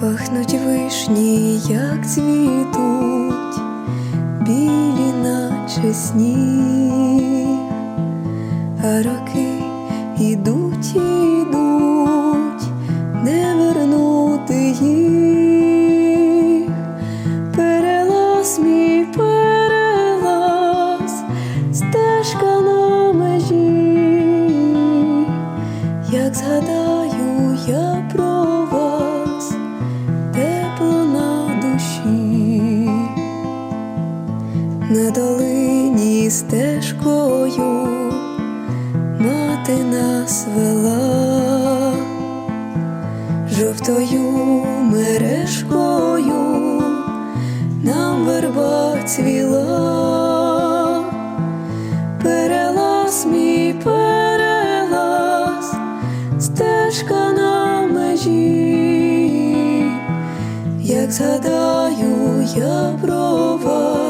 Пахнуть вишні, як цвітуть, білі, наче сніг, а роки ідуть, ідуть, не вернути їх. Перелаз мій перелаз, стежка на межі, як згадаю я про вас, на долині стежкою мати нас вела, жовтою мережкою нам верба цвіла, перелаз мій стежка на межі, як згадаю я про вас,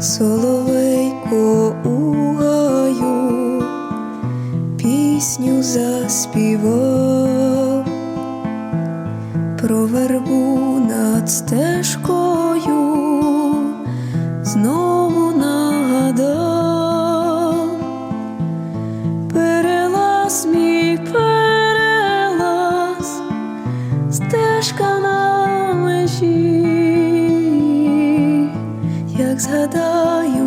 Соловейко у гаю пісню заспівав. Про вербу над стежкою згадаю.